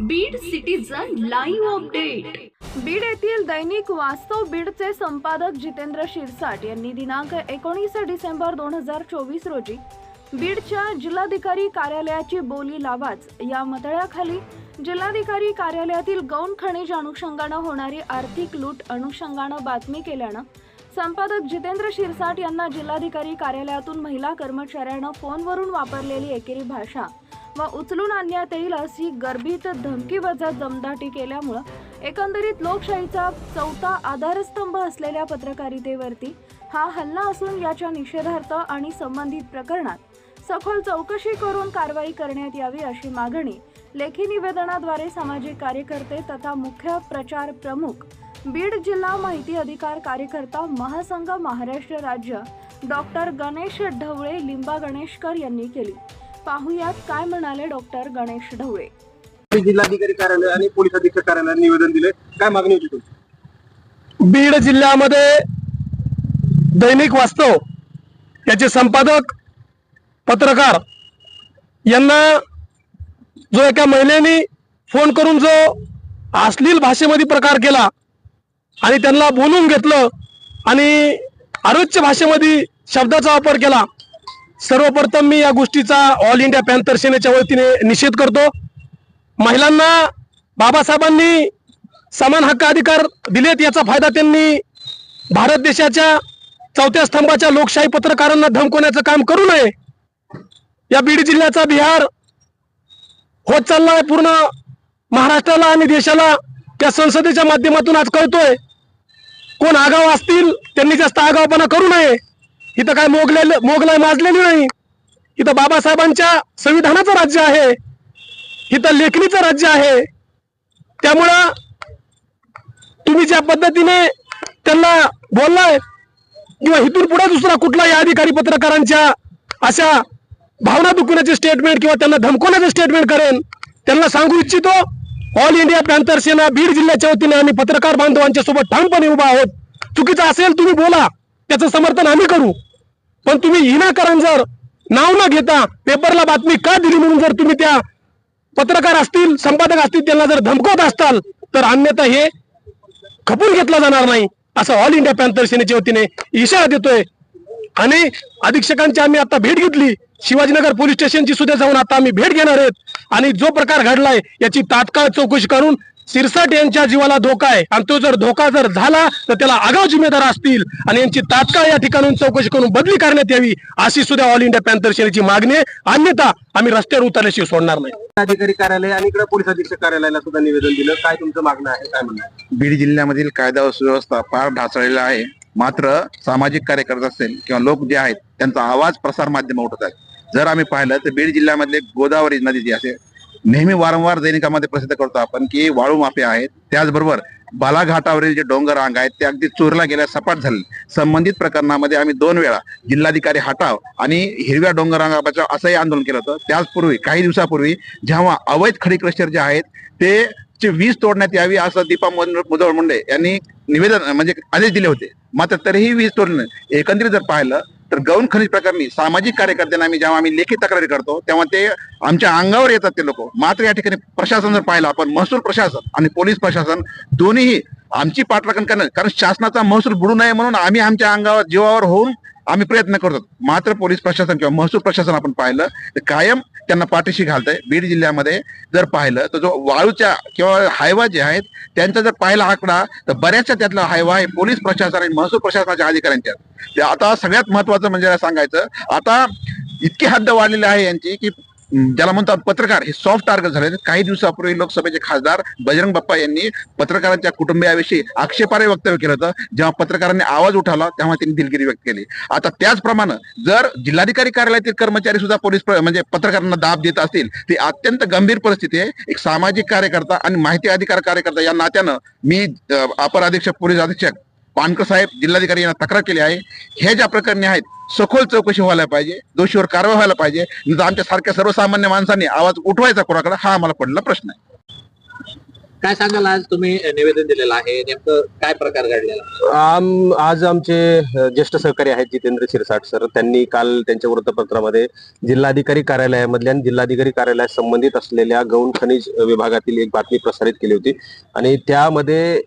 Beed citizen live update Beed येथील दैनिक वास्तव बीडचे संपादक जितेंद्र शिरसाट यांनी दिनांक एकोणीस डिसेंबर दोन हजार चोवीस रोजी बीडच्या जिल्हाधिकारी कार्यालयाची बोली लावाच. या मतळ्याखाली जिल्हाधिकारी कार्यालयातील गौण खनिज अनुषंगानं होणारी आर्थिक लूट अनुषंगानं बातमी केल्यानं संपादक जितेंद्र शिरसाट यांना जिल्हाधिकारी कार्यालयातून महिला कर्मचाऱ्यानं फोनवरून वापरलेली एकेरी भाषा व उचलून आणण्यात येईल अशी गर्भित धमकीवजा दमदाटी केल्यामुळं एकंदरीत लोकशाहीचा चौथा आधारस्तंभ असलेल्या पत्रकारितेवरती हा हल्ला असून याच्या निषेधार्थ आणि संबंधित प्रकरणात सखोल चौकशी करून कारवाई करण्यात यावी अशी मागणी लेखी निवेदनाद्वारे सामाजिक कार्यकर्ते तथा मुख्य प्रचार प्रमुख बीड जिल्हा माहिती अधिकार कार्यकर्ता महासंघ महाराष्ट्र राज्य डॉक्टर गणेश ढवळे लिंबा गणेशकर यांनी केली. पाहुयात काय म्हणाले डॉक्टर गणेश ढवळे. जिल्हाधिकारी कार्यालय आणि पोलीस अधीक्षक कार्यालयाने निवेदन दिले. काय मागणी होती तुमची? बीड जिल्ह्यामध्ये दैनिक वास्तव याचे संपादक पत्रकार यांना जो एका महिलेने फोन करून जो अश्लील भाषेमध्ये प्रकार केला आणि त्यांना बोलून घेतलं आणि आरोग्य भाषेमध्ये शब्दाचा वापर केला सर्वप्रथम मी या गोष्टीचा ऑल इंडिया पॅन्थर सेनेच्या वतीने निषेध करतो. महिलांना बाबासाहेबांनी समान हक्क अधिकार दिलेत याचा फायदा त्यांनी भारत देशाच्या चौथ्या स्तंभाच्या लोकशाही पत्रकारांना धमकवण्याचं काम करू नये. या बीड जिल्ह्याचा बिहार होत चाललाय पूर्ण महाराष्ट्राला आणि देशाला त्या संसदेच्या माध्यमातून आज कळतोय. कोण आगाव असतील त्यांनी जास्त आगावपणा करू नये. इथं काय मोगले मोगलाय माजलेली नाही. इथं बाबासाहेबांच्या संविधानाचं राज्य आहे. इथं लेखणीचं राज्य आहे. त्यामुळं तुम्ही ज्या पद्धतीने त्यांना बोललाय किंवा इथून पुढे दुसरा कुठलाही अधिकारी पत्रकारांच्या अशा भावना दुखवण्याचे स्टेटमेंट किंवा त्यांना धमकवण्याचे स्टेटमेंट करेन त्यांना सांगू इच्छितो All India Panther Sena Beed जिल्ह्याच्या वतीने आम्ही पत्रकार बांधवांच्या सोबत ठामपणे उभा आहोत. चुकीचं असेल तुम्ही बोला. त्याचं समर्थन आम्ही करू. पण तुम्ही विनाकारण जर नाव न घेता पेपरला बातमी का दिली म्हणून जर तुम्ही त्या पत्रकार असतील संपादक असतील त्यांना जर धमकवत असताल तर अन्यथा हे खपून घेतला जाणार नाही. असं ऑल इंडिया पॅन्थर सेनेच्या वतीने इशारा देतोय. आणि अधीक्षकांची आम्ही आता भेट घेतली. शिवाजीनगर पोलीस स्टेशनची सुद्धा जाऊन आता आम्ही भेट घेणार आहेत. आणि जो प्रकार घडलाय याची तात्काळ चौकशी करून सिरसाट यांच्या जीवाला धोका आहे. आणि तो जर धोका जर झाला तर त्याला आगाव जिम्मेदार असतील. आणि यांची तात्काळ या ठिकाणून चौकशी करून बदली करण्यात यावी अशी सुद्धा ऑल इंडिया पॅन्थर सेनेची मागणी आहे. अन्यथा आम्ही रस्त्यावर उतरल्याशिवाय सोडणार नाही. अधिकारी कार्यालय आणि इकडे पोलीस अधीक्षक कार्यालयाला सुद्धा निवेदन दिलं. काय तुमचं मागणं आहे? काय म्हणणं? बीड जिल्ह्यामधील कायदा व सुव्यवस्था फार ढासळलेला आहे. मात्र सामाजिक कार्यकर्ते असेल किंवा लोक जे आहेत त्यांचा आवाज प्रसार माध्यम उठत आहे. जर आम्ही पाहिलं तर बीड जिल्ह्यामधले गोदावरी नदी जी असे नेहमी वारंवार दैनिकामध्ये प्रसिद्ध करतो आपण की वाळू माफे आहेत. त्याचबरोबर बालाघाटावरील जे डोंगर रांग आहेत ते अगदी चोरला गेल्या सपाट झाले. संबंधित प्रकरणामध्ये आम्ही दोन वेळा जिल्हाधिकारी हटाव आणि हिरव्या डोंगर रांगा बचाव असंही आंदोलन केलं होतं. त्याचपूर्वी काही दिवसापूर्वी जेव्हा अवैध खडी क्रशर जे आहेत ते ची वीज तोडण्यात यावी असं दीपा मुदळ मुंडे यांनी निवेदन म्हणजे आदेश दिले होते. मात्र तरीही वीज तोडणं एकंदरीत जर पाहिलं तर गौण खनिज प्रकरणी सामाजिक कार्यकर्त्यांना आम्ही जेव्हा आम्ही लेखी तक्रारी करतो तेव्हा ते आमच्या अंगावर येतात ते लोक. मात्र या ठिकाणी प्रशासन जर पाहिलं आपण महसूल प्रशासन आणि पोलीस प्रशासन दोन्हीही आमची पाठराखण करणार कारण शासनाचा महसूल बुडू नये म्हणून आम्ही आमच्या अंगावर जीवावर होऊन आम्ही प्रयत्न करतो मात्र पोलीस प्रशासन किंवा महसूल प्रशासन आपण पाहिलं तर कायम त्यांना पाठीशी घालतंय बीड जिल्ह्यामध्ये जर पाहिलं तर जो वाळूच्या किंवा हायवा जे आहेत त्यांचा जर पाहिला आकडा तर बऱ्याचशा त्यातला हायवा हे पोलीस प्रशासन आणि महसूल प्रशासनाच्या अधिकाऱ्यांच्या आहेत. ते आता सगळ्यात महत्वाचं म्हणजे सांगायचं आता इतकी हद्द वाढलेली आहे यांची की ज्याला म्हणतात पत्रकार. हे सॉफ्ट टार्गेट झाले काही दिवसापूर्वी लोकसभेचे खासदार बजरंग बाप्पा यांनी पत्रकारांच्या कुटुंबियाविषयी आक्षेपार्ह वक्तव्य केलं होतं. जेव्हा पत्रकारांनी आवाज उठावला तेव्हा त्यांनी दिलगिरी व्यक्त केली. आता त्याचप्रमाणे जर जिल्हाधिकारी कार्यालयातील कर्मचारी सुद्धा पोलीस म्हणजे पत्रकारांना दाब देत असतील ती अत्यंत गंभीर परिस्थिती आहे. एक सामाजिक कार्यकर्ता आणि माहिती अधिकार कार्यकर्ता या नात्यानं मी अपर अधीक्षक पोलीस अधीक्षक पानकर साहेब जिल्हाधिकारी यांना तक्रार केली आहे. हे ज्या प्रकरणी आहेत सखोल चौकशी व्हायला पाहिजे दोषीवर कारवाई व्हायला पाहिजे. आमच्या सारख्या सर्वसामान्य माणसांनी आवाज उठवायचा कोणाकडे हा आम्हाला पडला प्रश्न आहे. काय सांगाल आज तुम्ही निवेदन दिलेलं आहे? नेमकं काय प्रकार घडलेला? आम आज आमचे ज्येष्ठ सहकारी आहेत जितेंद्र शिरसाट सर. त्यांनी काल त्यांच्या वृत्तपत्रामध्ये जिल्हाधिकारी कार्यालयामधल्या आणि जिल्हाधिकारी कार्यालयात संबंधित असलेल्या गौण खनिज विभागातील एक बातमी प्रसारित केली होती. आणि त्यामध्ये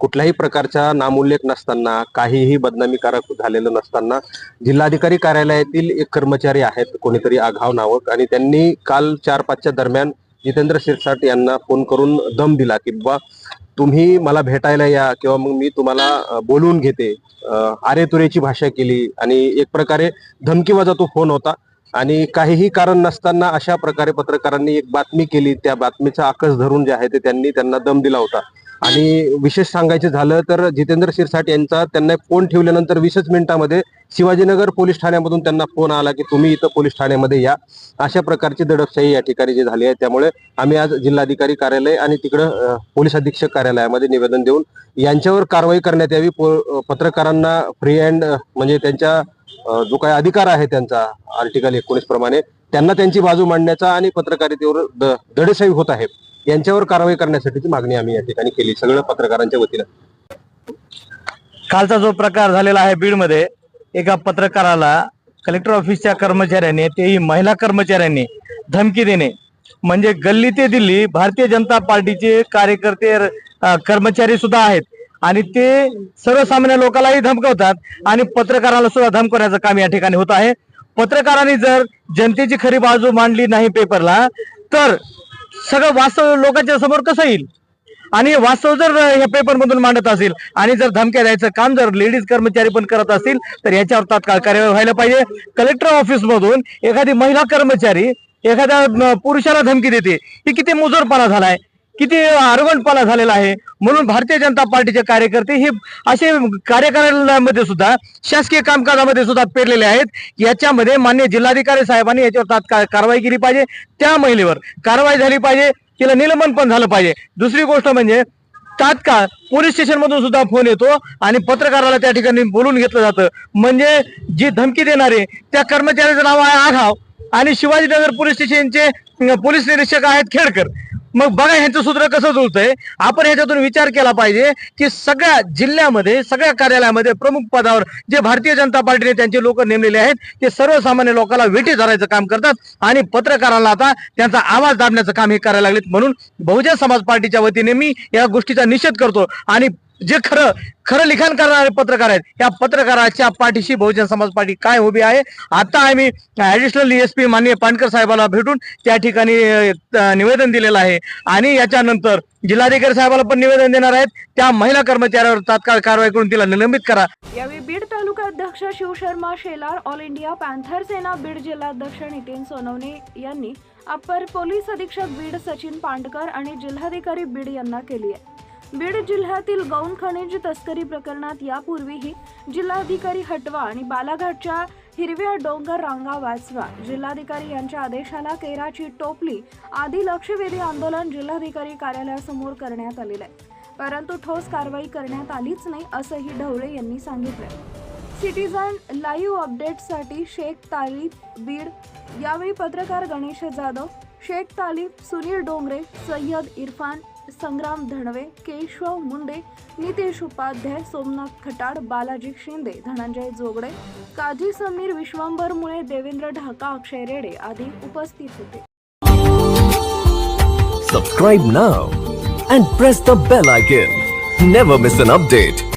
कुठल्याही प्रकारचा नामोल्लेख नसताना काहीही बदनामीकारक झालेलं नसताना जिल्हाधिकारी कार्यालयातील एक कर्मचारी आहेत कोणीतरी आघाव नावक. आणि त्यांनी काल चार पाचच्या दरम्यान जितेंद्र शिरसाट यांना फोन करून दम दिला की बाबा तुम्ही मला भेटायला या किंवा मग मी तुम्हाला बोलवून घेते. आरे आरेतुरेची भाषा केली आणि एक प्रकारे धमकीवाजा तो फोन होता. आणि काहीही कारण नसताना अशा प्रकारे पत्रकारांनी एक बातमी केली. त्या बातमीचा आकस धरून जे आहे ते त्यांनी त्यांना दम दिला होता. आणि विशेष सांगायचं झालं तर जितेंद्र शिरसाट यांचा त्यांना फोन ठेवल्यानंतर वीसच मिनिटामध्ये शिवाजीनगर पोलीस ठाण्यामधून त्यांना फोन आला की तुम्ही इथं पोलीस ठाण्यामध्ये या. अशा प्रकारची दडपशाही या ठिकाणी जी झाली आहे त्यामुळे आम्ही आज जिल्हाधिकारी कार्यालय आणि तिकडं पोलीस अधीक्षक कार्यालयामध्ये निवेदन देऊन यांच्यावर कारवाई करण्यात यावी. पत्रकारांना फ्री अँड म्हणजे त्यांच्या जो काही अधिकार आहे त्यांचा आर्टिकल एकोणीस प्रमाणे त्यांना त्यांची बाजू मांडण्याचा आणि पत्रकारितेवर द- दडशाही होत आहे. यांच्यावर कारवाई करण्यासाठीची मागणी आम्ही या ठिकाणी केली सगळं पत्रकारांच्या वतीनं. कालचा जो प्रकार झालेला आहे बीडमध्ये एका पत्रकाराला कलेक्टर ऑफिसच्या कर्मचाऱ्यांनी तेही महिला कर्मचाऱ्यांनी धमकी देणे म्हणजे गल्ली ते दिल्ली भारतीय जनता पार्टीचे कार्यकर्ते कर्मचारी सुद्धा आहेत. आणि ते सर्वसामान्य लोकांनाही धमकवतात आणि पत्रकाराला सुद्धा धमकवण्याचं काम या ठिकाणी होत आहे. पत्रकारांनी जर जनतेची खरी बाजू मांडली नाही पेपरला तर सगळं वास्तव लोकांच्या समोर कसं येईल? आणि वास्तव जर या पेपर मधून मांडत असेल आणि जर धमक्या द्यायचं काम जर लेडीज कर्मचारी पण करत असतील तर याच्यावर तात्काळ कार्यवाही व्हायला पाहिजे. कलेक्टर ऑफिस मधून एखादी महिला कर्मचारी एखाद्या पुरुषाला धमकी देते. ही किती मुजोरपणा झालाय. किती आरगणपणा झालेला आहे. म्हणून भारतीय जनता पार्टीचे कार्यकर्ते हे असे कार्यकार्यालयामध्ये सुद्धा शासकीय कामकाजामध्ये सुद्धा पेरलेले आहेत. याच्यामध्ये मान्य जिल्हाधिकारी साहेबांनी याच्यावर तात्काळ कारवाई केली पाहिजे. त्या महिलेवर कारवाई झाली पाहिजे. तिला निलंबन पण झालं पाहिजे. दुसरी गोष्ट म्हणजे तात्काळ पोलीस स्टेशन मधून सुद्धा फोन येतो आणि पत्रकाराला त्या ठिकाणी बोलून घेतलं जातं. म्हणजे जी धमकी देणारे त्या कर्मचाऱ्याचं नाव आहे आघाव आणि शिवाजीनगर पोलीस स्टेशनचे पोलीस निरीक्षक आहेत खेडकर. मग बघा ह्यांचं सूत्र कसं जुळतंय? आपण ह्याच्यातून विचार केला पाहिजे की सगळ्या जिल्ह्यामध्ये सगळ्या कार्यालयामध्ये प्रमुख पदावर जे भारतीय जनता पार्टीने त्यांचे लोक नेमलेले आहेत ते सर्वसामान्य लोकांना वेठी धरायचं काम करतात आणि पत्रकारांना आता त्यांचा आवाज दाबण्याचं काम हे करायला लागलेत. म्हणून बहुजन समाज पार्टीच्या वतीने मी या गोष्टीचा निषेध करतो आणि जे खरं खरं लिखाण करणारे पत्रकार आहेत या पत्रकाराच्या पाठीशी बहुजन समाज पार्टी काय उभी आहे? आता आम्ही ऍडिशनल एसपी माननीय पानकर साहेबाला भेटून त्या ठिकाणी निवेदन दिलेलं आहे. आणि याच्यानंतर जिल्हाधिकारी साहेबाला पण निवेदन देणार आहेत. त्या महिला कर्मचाऱ्यावर तात्काळ कारवाई करून तिला निलंबित करा. यावेळी बीड तालुका अध्यक्ष Shivsharma Shelar All India Panther Sena Beed जिल्हाध्यक्ष नितीन सोनवणे यांनी अपर पोलीस अधीक्षक बीड सचिन पांडकर आणि जिल्हाधिकारी बीड यांना केली आहे. बीड जिल्ह्यातील गौण खनिज तस्करी प्रकरणात यापूर्वीही जिल्हाधिकारी हटवा आणि बालाघाटच्या हिरव्या डोंगर रांगा वाचवा. जिल्हाधिकारी यांच्या आदेशाला केराची टोपली आदी लक्षवेधी आंदोलन जिल्हाधिकारी कार्यालयासमोर करण्यात आलेलं आहे. परंतु ठोस कारवाई करण्यात आलीच नाही असंही ढवळे यांनी सांगितलं सिटीजन लाईव्ह अपडेटसाठी शेख तालीब बीड. यावेळी पत्रकार गणेश जाधव शेख तालीब सुनील डोंगरे सय्यद इरफान संग्राम धणवे केशव मुंडे नितेश उपाध्याय सोमनाथ खटाड बालाजी शिंदे धनंजय जोगडे काजी समीर विश्वंभर मुळे देवेंद्र ढाका अक्षय रेडे आदी उपस्थित होते. Subscribe now and press the bell icon never miss an update